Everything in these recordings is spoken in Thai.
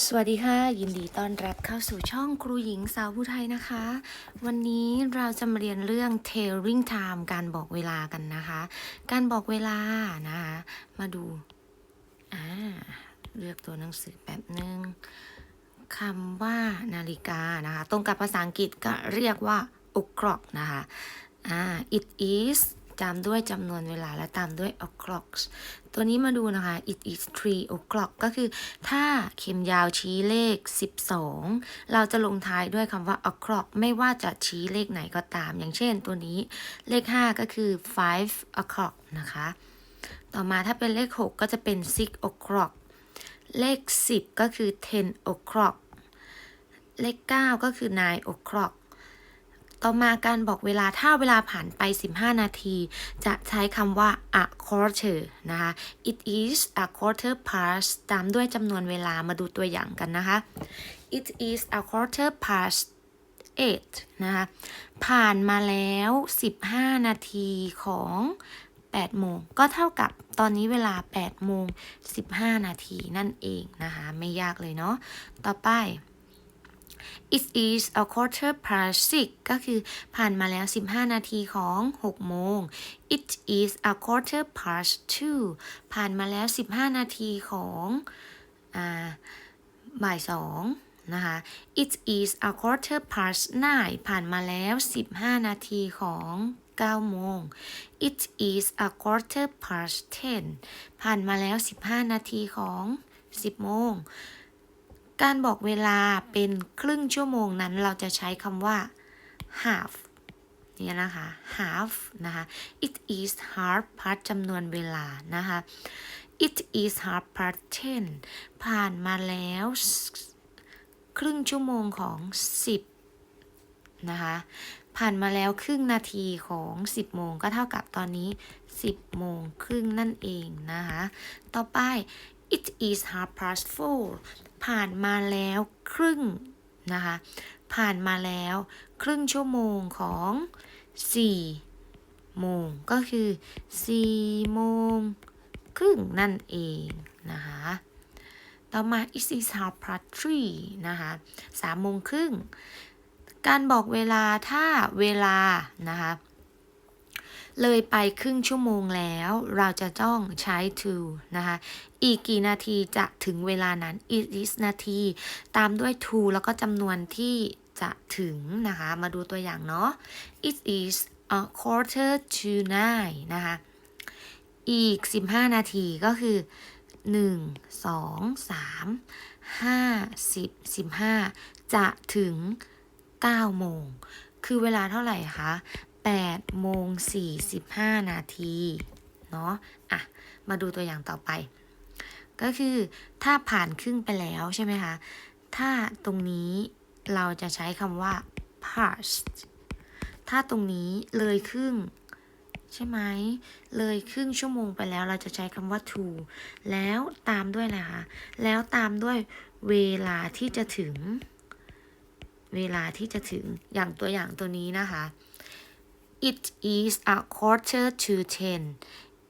สวัสดีค่ะ ยินดีต้อนรับเข้าสู่ช่องครูหญิงสาวผู้ไทยนะคะ วันนี้เราจะมาเรียนเรื่อง tailing time การบอกเวลากันนะคะ การบอกเวลานะคะ มาดูอ่าเลือกตัวหนังสือแป๊บหนึ่งคำว่านาฬิกานะคะ ตรงกับภาษาอังกฤษก็เรียกว่า o'clock นะคะอ่า it is ตามด้วยจำนวนเวลาและตามด้วย o'clock ตัวนี้มาดูนะคะ it is three o'clock ก็คือถ้าเข็มยาวชี้เลข 12 เราจะลงท้ายด้วยคำว่า o'clock ไม่ว่าจะชี้เลขไหนก็ตาม อย่างเช่นตัวนี้เลข 5 ก็คือ five o'clock นะคะ ต่อมาถ้าเป็นเลข 6 ก็จะเป็น six o'clock เลข 10 ก็คือ ten o'clock เลข 9 ก็คือ nine o'clock ต่อมาการบอกเวลาถ้าเวลาผ่านไป 15 นาที จะใช้คำว่า a quarter นะคะ it is a quarter past ตามด้วยจำนวนเวลามาดูตัวอย่างกันนะคะ it is a quarter past eight นะคะ ผ่านมาแล้ว 15 นาทีของ8โมงก็เท่ากับตอนนี้เวลา8โมง15 นาทีนั่นเองนะคะ ไม่ยากเลยเนาะ ต่อไป it is a quarter past six ก็คือผ่านมาแล้ว 15 นาทีของ 6 โมง it is a quarter past two ผ่านมาแล้ว 15 นาทีของอ่าบ่ายสองนะคะ it is a quarter past nine ผ่านมาแล้ว 15 นาทีของ9โมง it is a quarter past ten ผ่านมาแล้ว 15 นาทีของ 10 โมง การบอกเวลาเป็นครึ่งชั่วโมงนั้นเราจะใช้คำว่า half เนี่ยนะคะ half นะคะ it is half past จำนวนเวลานะคะ it is half past ten ผ่านมาแล้ว ครึ่งชั่วโมงของ 10 นะคะ ผ่านมาแล้วครึ่งนาทีของ 10 โมงก็เท่ากับตอนนี้ 10 โมงครึ่งนั่นเองนะคะ ต่อไป it is half past four ผ่านมาแล้วครึ่งนะคะ ผ่านมาแล้วครึ่งชั่วโมงของ4โมงก็คือ4โมงครึ่งนั่นเองนะคะต่อมา it is half past three นะคะสามโมงครึ่ง การบอกเวลาถ้าเวลานะคะ เลยไปครึ่งชั่วโมงแล้ว เราจะต้องใช้ to นะคะ อีกกี่นาทีจะถึงเวลานั้น it is นาที ตามด้วย to แล้วก็จำนวนที่จะถึงนะคะ มาดูตัวอย่างเนาะ it is a quarter to nine นะคะ อีก 15 นาทีก็คือ 1 2 3 5 10 15 จะถึง9โมง คือเวลาเท่าไหร่คะ 8โมง45 นาที เนาะอะ มาดูตัวอย่างต่อไป ก็คือถ้าผ่านครึ่งไปแล้วใช่ไหมคะ ถ้าตรงนี้เราจะใช้คำว่า past ถ้าตรงนี้เลยครึ่ง ใช่ไหม เลยครึ่งชั่วโมงไปแล้วเราจะใช้คำว่า to แล้วตามด้วยอะไรคะ แล้วตามด้วยเวลาที่จะถึง เวลาที่จะถึงอย่างตัวอย่างตัวนี้นะคะ It is a quarter to ten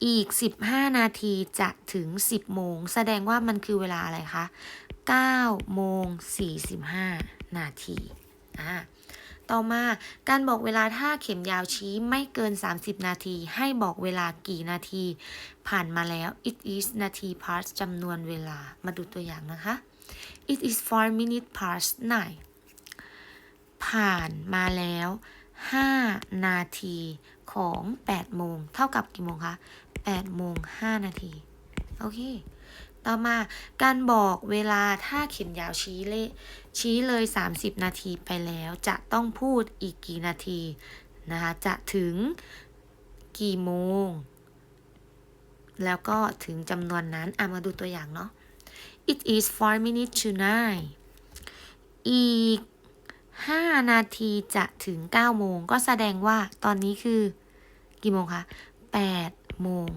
อีก 15 นาทีจะถึง 10 โมง แสดงว่ามันคือเวลาอะไรคะ 9 โมง 45 นาที อ่า ต่อมาการบอกเวลาถ้าเข็มยาวชี้ไม่เกิน 30 นาที ให้บอกเวลากี่นาที ผ่านมาแล้ว it is นาที past จำนวนเวลา มาดูตัวอย่างนะคะ it is four minutes past nine ผ่านมาแล้ว 5 นาทีของ 8 โมง เท่ากับกี่โมงคะ 8 โมง 5 นาที โอเค ต่อมาการบอกเวลาถ้าเข็มยาวชี้เลชี้เลย 30 นาทีไปแล้ว จะต้องพูดอีกกี่นาที นะคะ จะถึงกี่โมง แล้วก็ถึงจำนวนนั้นอะมาดูตัวอย่างเนาะ it is four minutes to nine อีก 5 นาทีจะถึง 9 โมง ก็แสดงว่าตอนนี้คือ กี่โมงคะ8โมง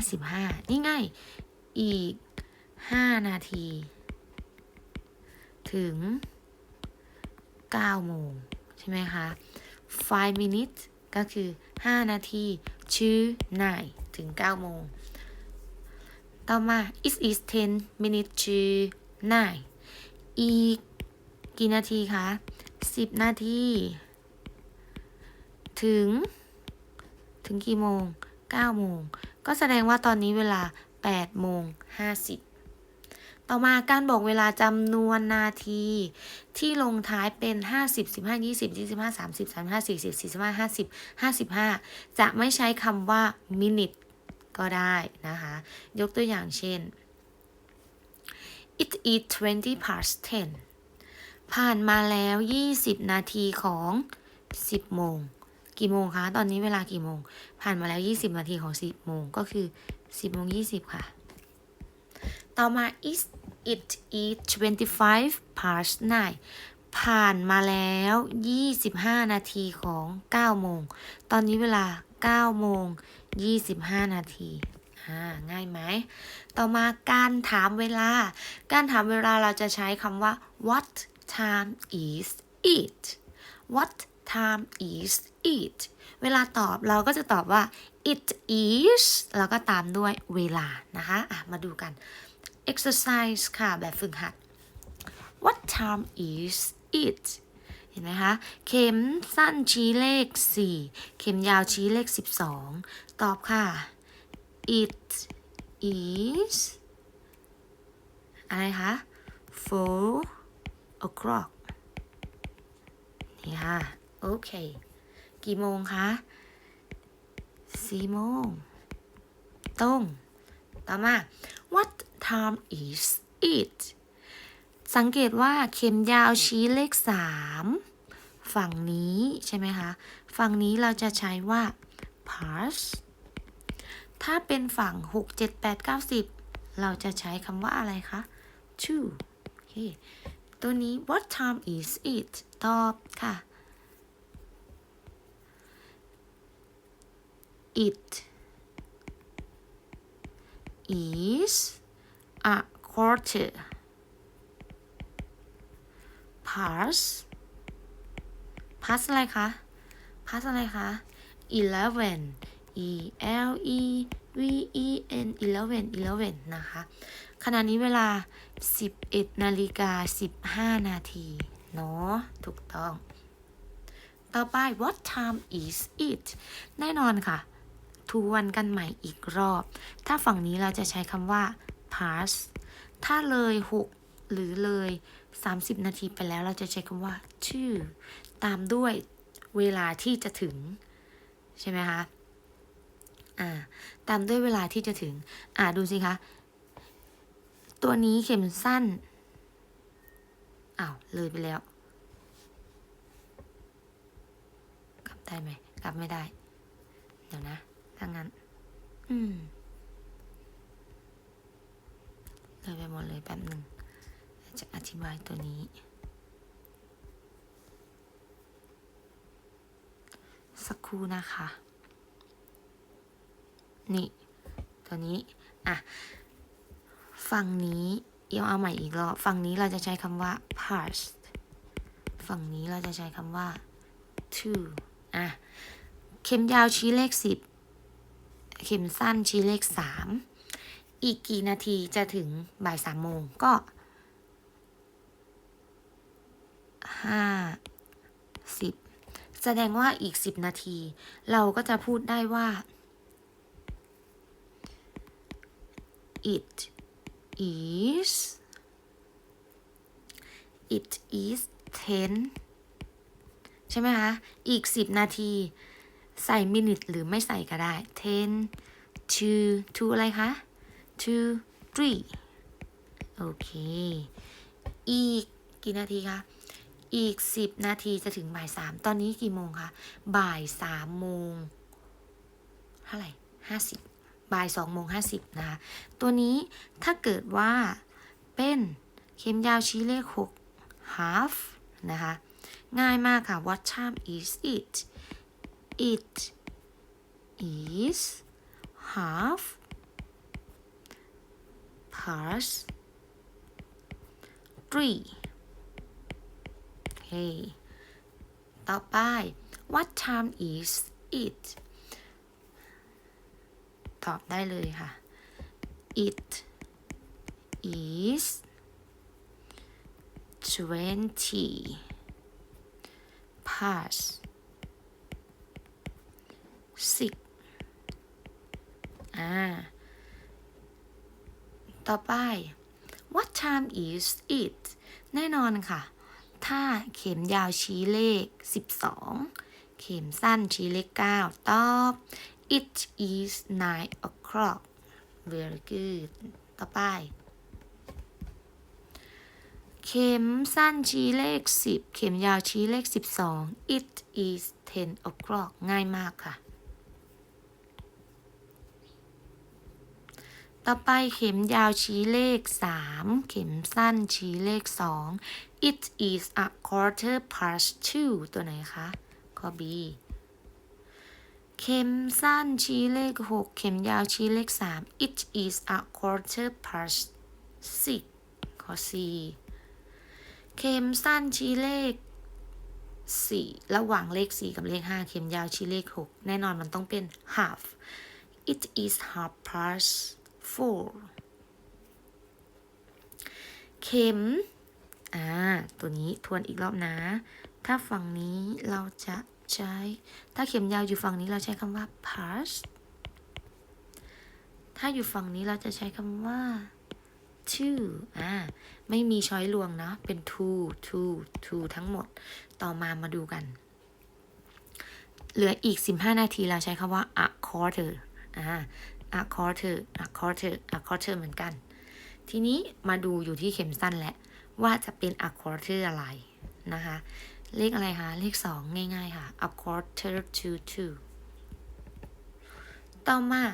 55 นี่ไง อีก 5 นาที ถึง 9 โมง ใช่ไหมคะ 5 minutes ก็คือ 5 นาทีชื่อนายถึง 9 โมง ต่อมา it is 10 minutes to 9อีกกี่นาทีคะ สิบนาที ถึง ถึงกี่โมงเก้าโมง ก็แสดงว่าตอนนี้เวลาแปดโมงห้าสิบต่อมาการบอกเวลาจำนวนนาที ที่ลงท้ายเป็น 50 15 20 25 30 35 40 45 50 55 จะไม่ใช้คำว่า minute ก็ได้นะคะ ยกตัวอย่างเช่น it is 20 past 10 ผ่านมาแล้ว 20 นาทีของ 10 โมง กี่โมงคะ ตอนนี้เวลากี่โมง ผ่านมาแล้ว 20 นาทีของ 10 โมง ก็คือ 10โมง20 ค่ะ ต่อมา is it is 25 past 9ผ่านมาแล้ว 25 นาทีของ 9 โมง ตอนนี้เวลา 9 โมง 25 นาทีอ่าง่ายไหม ต่อมาการถามเวลา การถามเวลาเราจะใช้คำว่า what time is it what time is it เวลาตอบเราก็จะตอบว่า it is แล้วก็ตามด้วยเวลานะคะะมาดูกัน exercise ค่ะ แบบฝึกหัด what time is it เห็นไหมคะ เข็มสั้นชี้เลข 4 เข็มยาวชี้เลข 12 ตอบค่ะ it is อะไรคะ four o'clock นี่ค่ะ โอเค กี่โมงคะสี่โมงตรงต่อมา what time is it สังเกตว่าเข็มยาวชี้เลขสามฝั่งนี้ใช่ไหมคะ ฝั่งนี้เราจะใช้ว่า past ถ้าเป็นฝั่ง 6 7 8 9 10 เราจะใช้คำว่าอะไรคะ to โอเค ตัวนี้ what time is it ตอบค่ะ it is a quarter past past อะไรคะ past อะไรคะ eleven e l e v e n eleven eleven นะคะ ขณะนี้เวลา 11นาฬิกา15 นาที เนาะ ถูกต้อง ต่อไป what time is it แน่นอนค่ะ ทวนกันใหม่อีกรอบ ถ้าฝั่งนี้เราจะใช้คำว่า past ถ้าเลย 6 หรือเลย 30 นาทีไปแล้วเราจะใช้คำว่า to ตามด้วยเวลาที่จะถึง ใช่ไหมคะ อ่า ตามด้วยเวลาที่จะถึง อ่าดูสิคะ ตัวนี้เข็มสั้น อ้าว เลยไปแล้ว กลับได้ไหม กลับไม่ได้ เดี๋ยวนะถ้างั้น อืม เลยไปหมดเลยแป๊บหนึ่ง จะอธิบายตัวนี้สักครู่นะคะ นี่ตัวนี้ อะ ฝั่งนี้เดี๋ยวเอาใหม่อีกรอบ ฝั่งนี้เราจะใช้คำว่า past ฝั่งนี้เราจะใช้คำว่า to อะ เข็มยาวชี้เลขสิบ เข็มสั้นชี้เลขสาม อีกกี่นาทีจะถึงบ่ายสามโมงก็ห้าสิบแสดงว่าอีกสิบนาที เราก็จะพูดได้ว่า it is it is ten ใช่ไหมคะ อีกสิบนาที ใส่ minute หรือไม่ใส่ก็ได้ ten to to อะไรคะ to three โอเค อีกกี่นาทีคะ อีกสิบนาทีจะถึงบ่ายสาม ตอนนี้กี่โมงคะ บ่ายสามโมง เท่าไหร่ห้าสิบ บ่ายสองโมงห้าสิบนะคะตัวนี้ถ้าเกิดว่าเป็นเข็มยาวชี้เลขหก half นะคะง่ายมากค่ะ what time is it it is half past three โอเคต่อไป what time is it ตอบได้เลยค่ะ it is twenty past six อ่า ต่อไป what time is it แน่นอนค่ะ ถ้าเข็มยาวชี้เลข 12 เข็มสั้นชี้เลข 9 ตอบ it is nine o'clock very good ต่อไป เข็มสั้นชี้เลข 10 เข็มยาวชี้เลข 12 it is ten o'clock ง่ายมากค่ะ ต่อไปเข็มยาวชี้เลข 3 เข็มสั้นชี้เลข 2 it is a quarter past two ตัวไหนคะ ข้อ B เข็มสั้นชี้เลข 6 เข็มยาวชี้เลข3 it is a quarter past six ข้อ C เข็มสั้นชี้เลข 4 ระหว่างเลข 4 กับเลข 5 เข็มยาวชี้เลข 6 แน่นอนมันต้องเป็น half it is half past four เข็ม อ่า ตัวนี้ทวนอีกรอบนะ ถ้าฝั่งนี้เราจะ ใช้ ถ้าเข็มยาวอยู่ฝั่งนี้เราใช้คำว่า past ถ้าอยู่ฝั่งนี้เราจะใช้คำว่า to อ่า ไม่มีช้อยลวงนะ เป็น two two two ทั้งหมด ต่อมามาดูกัน เหลืออีก 15 นาทีเราใช้คำว่า a quarter อ่า a quarter a quarter a quarter เหมือนกัน ทีนี้มาดูอยู่ที่เข็มสั้นแหละ ว่าจะเป็น a quarter อะไรนะคะ เลขอะไรคะ เลข 2 ง่าย ๆ ค่ะ a quarter to two ต่อมา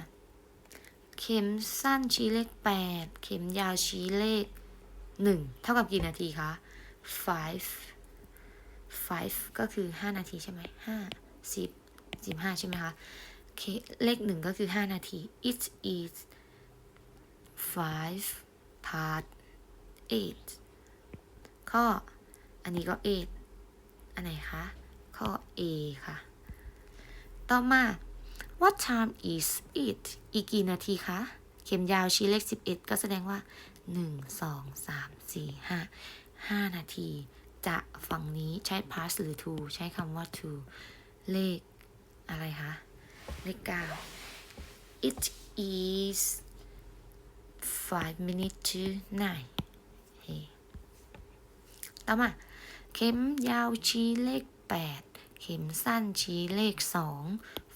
เข็มสั้นชี้เลข 8 เข็มยาวชี้เลข 1 เท่ากับกี่นาทีคะ five five ก็คือ 5 นาทีใช่ไหมห้าสิบสิบห้าใช่ไหมคะ เลขหนึ่งก็คือ 5 นาที it is five part eight ข้อ อันนี้ก็ eight อันไหนคะ ข้อ A ค่ะ ต่อมา what time is it อีกกี่นาทีคะ เข็มยาวชี้เลข 11 ก็แสดงว่า 1 2 3 4 5 5 นาที จะฝั่งนี้ใช้ past หรือ to ใช้คำว่า to เลขอะไรคะ เลขเก้า it is five minutes to nine เฮ้ต่อมา เข็มยาวชี้เลขแปดเข็มสั้นชี้เลขสอง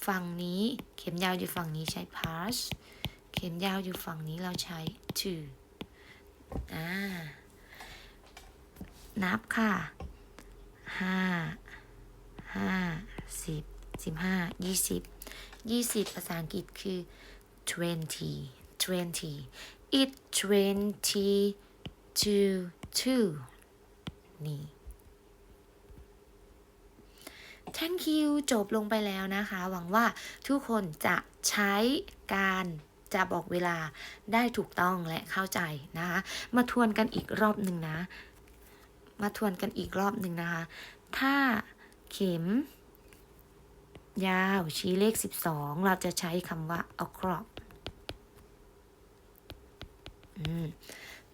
ฝั่งนี้เข็มยาวอยู่ฝั่งนี้ใช้ pass เข็มยาวอยู่ฝั่งนี้เราใช้ to อ่า นับค่ะห้าห้าสิบสิบห้ายี่สิบยี่สิบภาษาอังกฤษคือ twenty twenty it twenty two two นี่ thank you จบลงไปแล้วนะคะ หวังว่าทุกคนจะใช้การจะบอกเวลาได้ถูกต้องและเข้าใจนะคะ มาทวนกันอีกรอบหนึ่งนะ มาทวนกันอีกรอบหนึ่งนะคะ ถ้าเข็ม ยาวชี้เลข 12 เราจะใช้คำว่า across อืม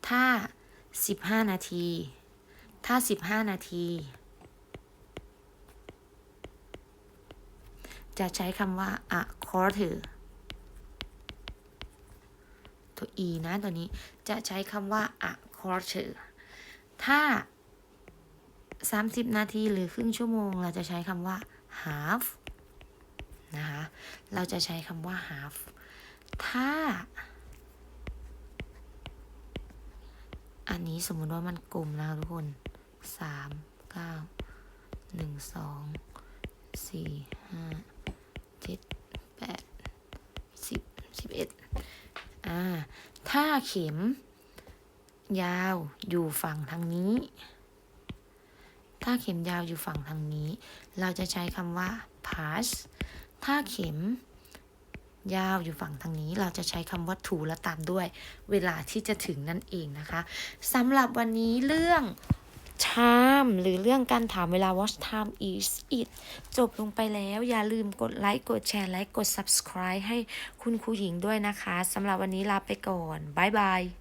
ถ้า 15 นาที ถ้า 15 นาที จะใช้คำว่า a quarter ตัว e นะตัวนี้จะใช้คำว่า a quarter ถ้า 30 นาทีหรือครึ่งชั่วโมง เราจะใช้คำว่า half นะคะ เราจะใช้คำว่า half ถ้า อันนี้สมมติว่ามันกลมนะคะทุกคน 3 9 1 2 4 5 เจ็ดแปดสิบสิบเอ็ดอ่า ถ้าเข็ม ยาวอยู่ฝั่งทางนี้ ถ้าเข็มยาวอยู่ฝั่งทางนี้ เราจะใช้คำว่า pass ถ้าเข็มยาวอยู่ฝั่งทางนี้เราจะใช้คำว่า to และตามด้วย เวลาที่จะถึงนั่นเองนะคะสำหรับวันนี้เรื่อง time หรือเรื่องการถามเวลา what time is it จบลงไปแล้วอย่าลืมกดไลค์กดแชร์ไลค์กด subscribe ให้คุณครูหญิงด้วยนะคะสำหรับวันนี้ลาไปก่อน บ๊ายบาย